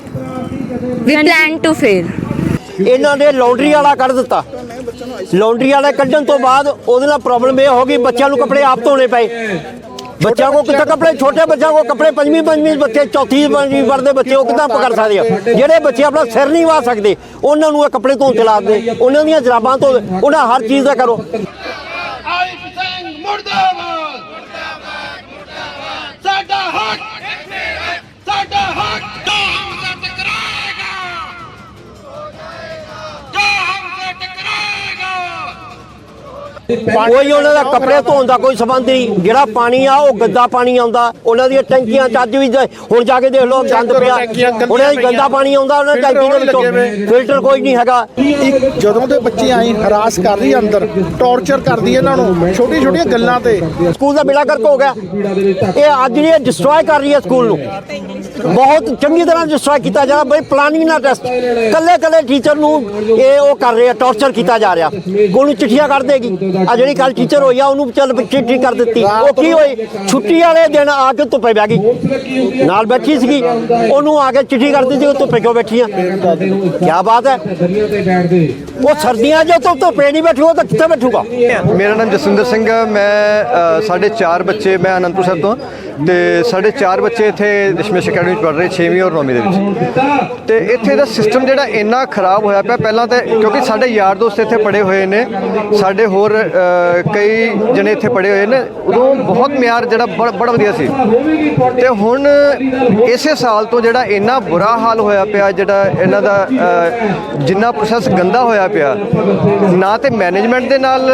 we plan to fail ਇਹਨਾਂ ਨੇ ਲਾਉਂਡਰੀ ਵਾਲਾ ਕੱਢ ਦਿੱਤਾ। ਲਾਉਂਡਰੀ ਵਾਲਾ ਕੱਢਣ ਤੋਂ ਬਾਅਦ ਉਹਦੇ ਨਾਲ ਪ੍ਰੋਬਲਮ ਇਹ ਹੋ ਗਈ ਬੱਚਿਆਂ ਨੂੰ ਕੱਪੜੇ ਆਪ ਧੋਣੇ ਪਏ। ਬੱਚਿਆਂ ਕੋ ਕਿੱਥੇ ਕੱਪੜੇ? ਛੋਟੇ ਬੱਚਿਆਂ ਕੋ ਕੱਪੜੇ ਪੰਜਵੀਂ ਪੰਜਵੀਂ ਬੱਚੇ, ਚੌਥੀ, ਪੰਜਵੀਂ ਪੜ੍ਹਦੇ ਬੱਚੇ, ਉਹ ਕਿੱਦਾਂ ਪਕੜ ਸਕਦੇ ਆ? ਜਿਹੜੇ ਬੱਚੇ ਆਪਣਾ ਸਿਰ ਨਹੀਂ ਵਾ ਸਕਦੇ, ਉਹਨਾਂ ਨੂੰ ਇਹ ਕੱਪੜੇ ਧੋਣ ਤੇ ਲਾ ਦੇ ਉਹਨਾਂ ਦੀਆਂ ਜਰਾਬਾਂ ਧੋ ਦੇ ਉਹਨਾਂ ਹਰ ਚੀਜ਼ ਦਾ ਕਰੋ। ਆਇਬ ਸਿੰਘ ਮੁਰਦਾਬਾਦ! ਕੋਈ ਉਹਨਾਂ ਦਾ ਕੱਪੜੇ ਧੋਣ ਦਾ ਕੋਈ ਸਬੰਧ ਨਹੀਂ। ਜਿਹੜਾ ਪਾਣੀ ਆ ਉਹ ਗੰਦਾ ਪਾਣੀ ਆਉਂਦਾ। ਉਹਨਾਂ ਦੀਆਂ ਟੈਂਕੀਆਂ ਚ ਅੱਜ ਵੀ ਹੁਣ ਜਾ ਕੇ ਦੇਖ ਲਓ ਗੰਦ ਪਿਆ। ਉਹਨਾਂ ਦੀ ਗੰਦਾ ਪਾਣੀ ਆਉਂਦਾ ਉਹਨਾਂ ਦੀ ਟੈਂਕੀ ਦੇ ਵਿੱਚੋਂ ਫਿਲਟਰ ਕੋਈ ਨਹੀਂ ਹੈਗਾ। ਜਦੋਂ ਦੇ ਬੱਚੇ ਆਏ ਹਰਾਸ ਕਰ ਰਹੀ ਅੰਦਰ ਟੌਰਚਰ ਕਰਦੀ ਇਹਨਾਂ ਨੂੰ ਛੋਟੀ ਛੋਟੀਆਂ ਗੱਲਾਂ ਤੇ। ਸਕੂਲ ਦਾ ਬੇੜਾ ਕਰਕ ਹੋ ਗਿਆ। ਇਹ ਅੱਜ ਜਿਹੜੀ ਡਿਸਟਰੋਏ ਕਰ ਰਹੀ ਹੈ ਸਕੂਲ ਨੂੰ। ਬਹੁਤ ਚੰਗੀ ਤਰ੍ਹਾਂ ਡਿਸਟਰੋਏ ਕੀਤਾ ਜਾ ਰਿਹਾ। ਬਈ ਪਲਾਨਿੰਗ ਨਾਲ ਟੈਸਟ ਕੱਲੇ ਕੱਲੇ ਟੀਚਰ ਨੂੰ ਇਹ ਉਹ ਕਰ ਰਹੇ ਆ ਟੌਰਚਰ ਕੀਤਾ ਜਾ ਰਿਹਾ। ਕੋਈ ਨੂੰ ਚਿੱਠੀਆਂ ਕਰ ਦੇਗੀ। ਆ ਜਿਹੜੀ ਕੱਲ ਟੀਚਰ ਹੋਈ ਆ, ਉਹਨੂੰ ਚੱਲ ਚਿੱਠੀ ਕਰ ਦਿੱਤੀ। ਉਹ ਕੀ ਹੋਈ? ਛੁੱਟੀ ਵਾਲੇ ਦਿਨ ਆ ਕੇ ਧੁੱਪੇ ਬਹਿ ਗਈ। ਨਾਲ ਬੈਠੀ ਸੀਗੀ। ਉਹਨੂੰ ਆ ਕੇ ਚਿੱਠੀ ਕਰ ਦਿੱਤੀ ਉਹ ਧੁੱਪੇ ਕਿਉਂ ਬੈਠੀ ਆ? ਕੀ ਬਾਤ ਹੈ। ਉਹ ਸਰਦੀਆਂ 'ਚ ਤੋਂ ਧੁੱਪੇ ਨਹੀਂ ਬੈਠੂਗਾ ਤਾਂ ਕਿੱਥੇ ਬੈਠੂਗਾ? ਮੇਰਾ ਨਾਮ ਜਸਵਿੰਦਰ ਸਿੰਘ ਹੈ। ਮੈਂ ਸਾਡੇ ਚਾਰ ਬੱਚੇ, ਮੈਂ ਅਨੰਦਪੁਰ ਸਾਹਿਬ ਤੋਂ। ਤੇ ਸਾਡੇ ਚਾਰ ਬੱਚੇ ਇੱਥੇ ਦਸ਼ਮੇਸ਼ ਅਕੈਡਮੀ ਵਿੱਚ ਪੜ੍ਹ ਰਹੇ 6ਵੀਂ ਔਰ 9ਵੀਂ ਦੇ ਵਿੱਚ। ਤੇ ਇੱਥੇ ਦਾ ਸਿਸਟਮ ਜਿਹੜਾ ਇੰਨਾ ਖਰਾਬ ਹੋਇਆ ਪਿਆ, ਪਹਿਲਾਂ ਤਾਂ ਕਿਉਂਕਿ ਸਾਡੇ ਯਾਰ ਦੋਸਤ ਇੱਥੇ ਪੜ੍ਹੇ ਹੋਏ ਨੇ, ਸਾਡੇ ਹੋਰ ਕਈ ਜਣੇ ਇੱਥੇ ਪੜ੍ਹੇ ਹੋਏ ਨੇ। ਉਦੋਂ ਬਹੁਤ ਮਿਆਰ ਜਿਹੜਾ ਬੜਾ ਬੜਾ ਵਧੀਆ ਸੀ। ਤੇ ਹੁਣ ਇਸੇ ਸਾਲ ਤੋਂ ਜਿਹੜਾ ਇੰਨਾ ਬੁਰਾ ਹਾਲ ਹੋਇਆ ਪਿਆ, ਜਿਹੜਾ ਇਹਨਾਂ ਦਾ ਜਿੰਨਾ ਪ੍ਰੋਸੈਸ ਗੰਦਾ ਹੋਇਆ ਪਿਆ, ਨਾ ਤੇ ਮੈਨੇਜਮੈਂਟ ਦੇ ਨਾਲ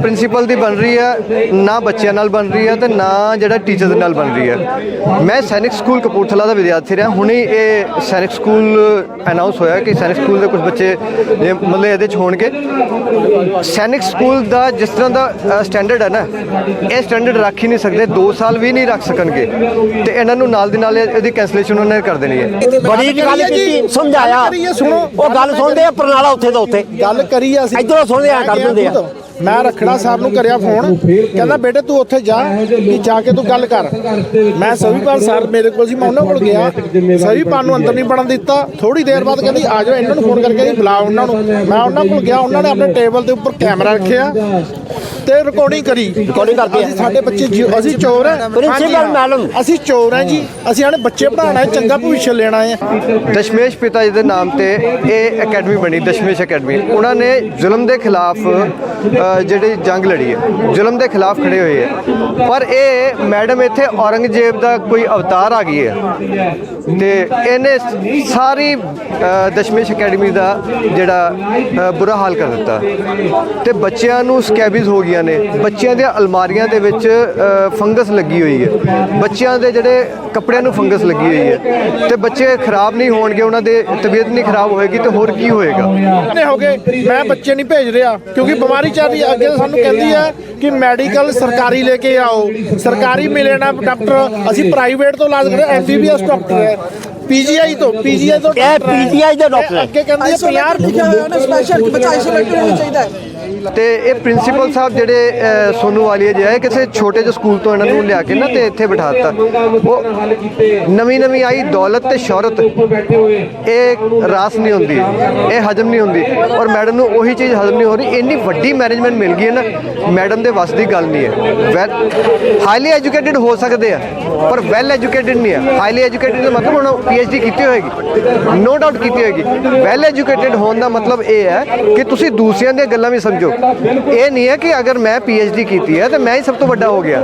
ਪ੍ਰਿੰਸੀਪਲ ਦੀ ਬਣ ਰਹੀ ਹੈ, ਨਾ ਬੱਚਿਆਂ ਨਾਲ ਬਣ ਰਹੀ ਹੈ ਤੇ ਨਾ ਜਿਹੜਾ ਟੀਚਰ ਦੇ ਨਾਲ ਬਣ ਰਹੀ ਹੈ। ਮੈਂ ਸੈਨਿਕ ਸਕੂਲ ਕਪੂਰਥਲਾ ਦਾ ਵਿਦਿਆਰਥੀ ਰਿਹਾ। ਹੁਣੇ ਇਹ ਸੈਨਿਕ ਸਕੂਲ ਅਨਾਉਂਸ ਹੋਇਆ ਕਿ ਸੈਨਿਕ ਸਕੂਲ ਦੇ ਕੁਝ ਬੱਚੇ ਮਤਲਬ ਇਹਦੇ ਚ ਹੋਣਗੇ। ਸੈਨਿਕ ਸਕੂਲ ਦਾ ਜਿਸ ਤਰ੍ਹਾਂ ਦਾ ਸਟੈਂਡਰਡ ਹੈ ਨਾ ਇਹ ਸਟੈਂਡਰਡ ਰੱਖ ਹੀ ਨਹੀਂ ਸਕਦੇ 2 ਸਾਲ ਵੀ ਨਹੀਂ ਰੱਖ ਸਕਣਗੇ। ਤੇ ਇਹਨਾਂ ਨੂੰ ਨਾਲ ਦੀ ਨਾਲ ਇਹ- ਇਹਦੀ ਕੈਂਸਲੇਸ਼ਨ ਉਹਨਾਂ ਨੇ ਕਰ ਦੇਣੀ ਹੈ। ਬੜੀ ਗੱਲ ਕੀਤੀ ਸਮਝਾਇਆ। ਉਹ ਗੱਲ ਸੁਣਦੇ ਆ ਪ੍ਰਣਾਲਾ ਉੱਥੇ ਦਾ ਉੱਥੇ। ਗੱਲ ਕਰੀ ਅਸੀਂ। ਇੱਧਰੋਂ ਸੁਣਦੇ ਆ, ਕਰ ਦਿੰਦੇ ਆ। ਮੈਂ ਰਖੜਾ ਸਾਹਿਬ ਨੂੰ ਕਰਿਆ ਫੋਨ। ਕਹਿੰਦਾ ਬੇਟੇ ਤੂੰ ਉੱਥੇ ਜਾ ਕਿ ਜਾ ਕੇ ਤੂੰ ਗੱਲ ਕਰ। ਮੈਂ ਸਵੀਪਾਲ ਸਰ ਮੇਰੇ ਕੋਲ ਸੀ ਮੈਂ ਉਹਨਾਂ ਕੋਲ ਗਿਆ। ਸਵੀਪਾਲ ਨੂੰ ਅੰਦਰ ਨਹੀਂ ਬਣਨ ਦਿੱਤਾ। ਥੋੜੀ ਦੇਰ ਬਾਅਦ ਕਹਿੰਦੀ ਆ ਜਾਓ ਇਹਨਾਂ ਨੂੰ ਫੋਨ ਕਰਕੇ ਬੁਲਾ ਉਹਨਾਂ ਨੂੰ। ਮੈਂ ਉਹਨਾਂ ਕੋਲ ਗਿਆ ਉਹਨਾਂ ਨੇ ਆਪਣੇ ਟੇਬਲ ਦੇ ਉੱਪਰ ਕੈਮਰਾ ਰੱਖਿਆ ਤੇ ਰਿਕਾਰਡਿੰਗ ਕਰੀ। Recording ਕਰਦੇ ਆ। ਅਸੀਂ ਸਾਡੇ ਬੱਚੇ ਜੀ- ਅਸੀਂ ਚੋਰ ਹੈ। Principal madam। ਅਸੀਂ ਚੋਰ ਹੈ ਜੀ। ਅਸੀਂ ਆਣੇ ਬੱਚੇ ਪੜਾਉਣਾ ਹੈ ਚੰਗਾ ਭਵਿੱਖ ਲੈਣਾ ਹੈ। ਦਸ਼ਮੇਸ਼ ਪਿਤਾ ਜੀ ਦੇ ਨਾਮ ਤੇ ਇਹ ਅਕੈਡਮੀ ਬਣੀ ਦਸ਼ਮੇਸ਼ ਅਕੈਡਮੀ ਉਹਨਾਂ ਨੇ ਜ਼ੁਲਮ ਦੇ ਖਿਲਾਫ ਜਿਹੜੀ ਜੰਗ ਲੜੀ ਹੈ। ਜ਼ੁਲਮ ਦੇ ਖਿਲਾਫ ਖੜੇ ਹੋਏ ਹੈ। ਪਰ ਇਹ ਮੈਡਮ ਇੱਥੇ ਔਰੰਗਜ਼ੇਬ ਦਾ ਕੋਈ ਅਵਤਾਰ ਆ ਗਈ ਹੈ। ਤੇ ਇਹਨੇ ਸਾਰੀ ਅ, ਦਸ਼ਮੇਸ਼ ਅਕੈਡਮੀ ਦਾ ਜਿਹੜਾ ਬੁਰਾ ਹਾਲ ਕਰ ਦਿੱਤਾ। ਤੇ ਬੱਚਿਆਂ ਨੂੰ ਸਕੈਬੀਜ਼ ਹੋ ਗਈਆਂ ਨੇ। ਬੱਚਿਆਂ ਦੀਆਂ ਅਲਮਾਰੀਆਂ ਦੇ ਵਿੱਚ ਫੰਗਸ ਲੱਗੀ ਹੋਈ ਹੈ। ਬੱਚਿਆਂ ਦੇ ਜਿਹੜੇ ਕੱਪੜਿਆਂ ਨੂੰ ਫੰਗਸ ਲੱਗੀ ਹੋਈ ਹੈ। ਤੇ ਬੱਚੇ ਖਰਾਬ ਨਹੀਂ ਹੋਣਗੇ ਉਹਨਾਂ ਦੇ ਤਬੀਅਤ ਨਹੀਂ ਖਰਾਬ ਹੋਏਗੀ ਤੇ ਹੋਰ ਕੀ ਹੋਏਗਾ? ਹੋ ਗਏ? ਮੈਂ ਬੱਚੇ ਨਹੀਂ ਭੇਜ ਰਿਹਾ ਕਿਉਂਕਿ ਬਿਮਾਰੀ ਚੱਲ ਹੈ ਅੱਗੇ ਤਾਂ ਸਾਨੂੰ ਕਹਿੰਦੀ ਹੈ ਕਿ ਮੈਡੀਕਲ ਸਰਕਾਰੀ ਲੈ ਕੇ ਆਓ ਸਰਕਾਰੀ ਮਿਲੇ ਨਾ ਡਾਕਟਰ ਅਸੀਂ ਪ੍ਰਾਈਵੇਟ ਤੋਂ ਇਲਾਜ ਕਰੇ ਐਮਬੀਬੀਐਸ ਡਾਕਟਰ ਹੈ ਪੀਜੀਆਈ ਤੋਂ ਪੀਜੀਆਈ ਤੋਂ ਇਹ ਡਾਕਟਰ ਹੈ। PGI ਦੇ ਡਾਕਟਰ। ਅੱਗੇ ਕਹਿੰਦੀ ਹੈ 50 ਲਿਖਿਆ ਹੋਇਆ ਉਹਨੇ ਸਪੈਸ਼ਲ ਕਿ ਬੱਚਾ ਆਈਸੋਲੇਟਡ ਹੋਣਾ ਚਾਹੀਦਾ ਹੈ ਤੇ ਇਹ ਪ੍ਰਿੰਸੀਪਲ ਸਾਹਿਬ ਜਿਹੜੇ ਅ, ਸੋਨੂ ਵਾਲੀਆ ਜੀ ਆਏ ਕਿਸੇ ਛੋਟੇ ਜਿਹੇ ਸਕੂਲ ਤੋਂ ਇਹਨਾਂ ਨੂੰ ਲਿਆ ਕੇ ਨਾ ਤੇ ਇੱਥੇ ਬਿਠਾ ਦਿੱਤਾ। ਉਹ ਨਵੀਂ ਨਵੀਂ ਆਈ ਦੌਲਤ ਤੇ ਸ਼ੌਹਰਤ। ਇਹ ਰਾਸ ਨਹੀਂ ਹੁੰਦੀ ਇਹ ਹਜਮ ਨਹੀਂ ਹੁੰਦੀ। ਔਰ ਮੈਡਮ ਨੂੰ ਉਹੀ ਚੀਜ਼ ਹਜਮ ਨਹੀਂ ਹੋ ਰਹੀ ਇੰਨੀ ਵੱਡੀ ਮੈਨੇਜਮੈਂਟ ਮਿਲ ਗਈ ਹੈ ਨਾ ਮੈਡਮ ਦੇ ਵੱਸ ਦੀ ਗੱਲ ਨਹੀਂ ਹੈ। ਵੈਲ ਹਾਈਲੀ ਐਜੂਕੇਟਿਡ ਹੋ ਸਕਦੇ ਆ ਪਰ ਵੈਲ ਐਜੂਕੇਟਿਡ ਨਹੀਂ ਹੈ ਹਾਈਲੀ ਐਜੂਕੇਟਿਡ ਦਾ ਮਤਲਬ ਉਹਨਾਂ ਪੀਐਚਡੀ ਕੀਤੀ ਹੋਏਗੀ ਨੋ ਡਾਊਟ ਕੀਤੀ ਹੋਏਗੀ। ਵੈਲ ਐਜੂਕੇਟਿਡ ਹੋਣ ਦਾ ਮਤਲਬ ਇਹ ਹੈ ਕਿ ਤੁਸੀਂ ਦੂਸਰਿਆਂ ਦੀਆਂ ਗੱਲਾਂ ਵੀ ਸਮਝੋ। ਇਹ ਨਹੀਂ ਹੈ ਕਿ ਅਗਰ ਮੈਂ ਪੀਐਚਡੀ ਕੀਤੀ ਹੈ ਤਾਂ ਮੈਂ ਹੀ ਸਭ ਤੋਂ ਵੱਡਾ ਹੋ ਗਿਆ।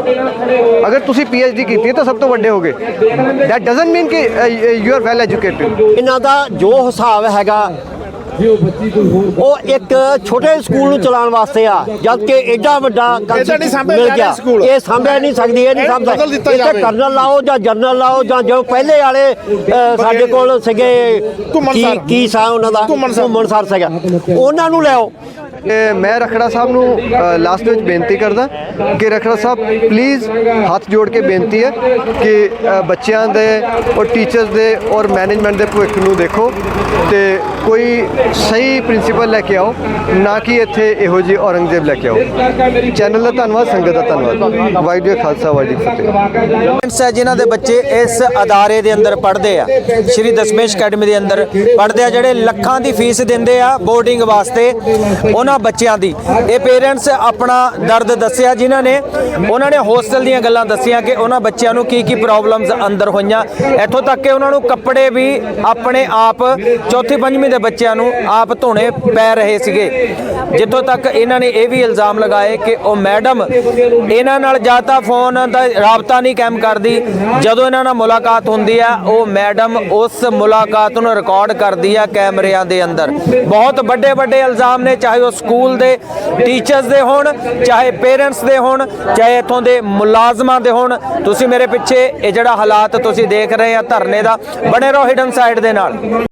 ਅਗਰ ਤੁਸੀਂ ਪੀਐਚਡੀ ਕੀਤੀ ਹੈ ਤਾਂ ਸਭ ਤੋਂ ਵੱਡੇ ਹੋਗੇ ਦੈਟ ਡਸਨਟ ਮੀਨ ਕਿ ਯੂ ਆਰ ਵੈਲ ਐਜੂਕੇਟਿਡ ਇਹਨਾਂ ਦਾ ਜੋ ਹਿਸਾਬ ਹੈਗਾ ਉਹ ਇੱਕ ਛੋਟੇ ਸਕੂਲ ਨੂੰ ਚਲਾਉਣ ਵਾਸਤੇ ਆ ਜਦ ਕਿ ਐਡਾ ਵੱਡਾ ਮਿਲ ਗਿਆ। ਇਹ ਸਾਂਭਿਆ ਨਹੀਂ ਸਕਦੀ ਇਹ ਨਹੀਂ ਇਹ ਸਾਂਭ ਸਕਦੀ ਜਾਵੇ। ਕਰਨਲ ਲਾਓ ਜਾਂ ਜਨਰਲ ਲਾਓ ਜਾਂ ਜੋ ਪਹਿਲੇ ਵਾਲੇ ਸਾਡੇ ਕੋਲ ਸੀਗੇ ਕੀ। ਕੀ ਸਾ ਉਹਨਾਂ ਦਾ ਘੁੰਮਣ ਸਰ। ਘੁੰਮਣ ਸਰ ਸੀਗਾ ਉਹਨਾਂ ਨੂੰ ਲਿਆਓ ਮੈਂ ਰਖੜਾ ਸਾਹਿਬ ਨੂੰ ਲਾਸਟ ਵਿੱਚ ਬੇਨਤੀ ਕਰਦਾ ਕਿ ਰਖੜਾ ਸਾਹਿਬ ਪਲੀਜ਼ ਹੱਥ ਜੋੜ ਕੇ ਬੇਨਤੀ ਹੈ ਕਿ ਬੱਚਿਆਂ ਦੇ ਔਰ ਟੀਚਰਸ ਦੇ ਔਰ ਮੈਨੇਜਮੈਂਟ ਦੇ ਭਵਿੱਖ ਨੂੰ ਦੇਖੋ ਤੇ ਕੋਈ ਸਹੀ ਪ੍ਰਿੰਸੀਪਲ ਲੈ ਕੇ ਆਓ, ਨਾ ਕਿ ਇੱਥੇ ਇਹੋ ਜਿਹੀ ਔਰੰਗਜ਼ੇਬ ਲੈ ਕੇ ਆਓ। ਚੈਨਲ ਦਾ ਧੰਨਵਾਦ, ਸੰਗਤ ਦਾ ਧੰਨਵਾਦ। ਵਾਹਿਗੁਰੂ ਖਾਲਸਾ, ਵਾਹਿਗੁਰੂ ਫਤਿਹ। ਸਟੂਡੈਂਟਸ ਜਿਨ੍ਹਾਂ ਦੇ ਬੱਚੇ ਇਸ ਅਦਾਰੇ ਦੇ ਅੰਦਰ ਪੜ੍ਹਦੇ ਆ, ਸ਼੍ਰੀ ਦਸ਼ਮੇਸ਼ ਅਕੈਡਮੀ ਦੇ ਅੰਦਰ ਪੜ੍ਹਦੇ ਆ, ਜਿਹੜੇ ਲੱਖਾਂ ਦੀ ਫੀਸ ਦਿੰਦੇ ਆ ਬੋਰਡਿੰਗ ਵਾਸਤੇ ਉਹਨਾਂ ਬੱਚਿਆਂ ਦੀ। ਇਹ ਪੇਰੈਂਟਸ ਆਪਣਾ ਦਰਦ ਦੱਸਿਆ ਜਿਨ੍ਹਾਂ ਨੇ, ਉਹਨਾਂ ਨੇ ਹੋਸਟਲ ਦੀਆਂ ਗੱਲਾਂ ਦੱਸੀਆਂ ਕਿ ਉਹਨਾਂ ਬੱਚਿਆਂ ਨੂੰ ਕੀ ਕੀ ਪ੍ਰੋਬਲਮਸ ਅੰਦਰ ਹੋਈਆਂ। ਇੱਥੋਂ ਤੱਕ ਕਿ ਉਹਨਾਂ ਨੂੰ ਕੱਪੜੇ ਵੀ ਆਪਣੇ ਆਪ ਚੌਥੀ ਪੰਜਵੀਂ ਦੇ ਬੱਚਿਆਂ ਨੂੰ ਆਪ ਧੋਣੇ ਪੈ ਰਹੇ ਸੀਗੇ। ਜਿੱਥੋਂ ਤੱਕ ਇਹਨਾਂ ਨੇ ਇਹ ਵੀ ਇਲਜ਼ਾਮ ਲਗਾਏ ਕਿ ਉਹ ਮੈਡਮ ਇਹਨਾਂ ਨਾਲ ਜਾਂ ਤਾਂ ਫੋਨ ਦਾ ਰਾਬਤਾ ਨਹੀਂ ਕਾਇਮ ਕਰਦੀ, ਜਦੋਂ ਇਹਨਾਂ ਨਾਲ ਮੁਲਾਕਾਤ ਹੁੰਦੀ ਆ, ਉਹ ਮੈਡਮ ਉਸ ਮੁਲਾਕਾਤ ਨੂੰ ਰਿਕਾਰਡ ਕਰਦੀ ਆ ਕੈਮਰਿਆਂ ਦੇ ਅੰਦਰ। ਬਹੁਤ ਵੱਡੇ ਵੱਡੇ ਇਲਜ਼ਾਮ ਨੇ, ਚਾਹੇ ਉਹ ਸਕੂਲ ਦੇ ਟੀਚਰਸ ਦੇ ਹੋਣ, ਚਾਹੇ ਪੇਰੈਂਟਸ ਦੇ ਹੋਣ, ਚਾਹੇ ਇੱਥੋਂ ਦੇ ਮੁਲਾਜ਼ਮਾਂ ਦੇ ਹੋਣ। ਤੁਸੀਂ ਮੇਰੇ ਪਿੱਛੇ ਇਹ ਜਿਹੜਾ ਹਾਲਾਤ ਤੁਸੀਂ ਦੇਖ ਰਹੇ ਆ ਧਰਨੇ ਦਾ, ਬਣੇ ਰਹੋ ਹਿਡਨ ਸਾਈਡ ਦੇ ਨਾਲ।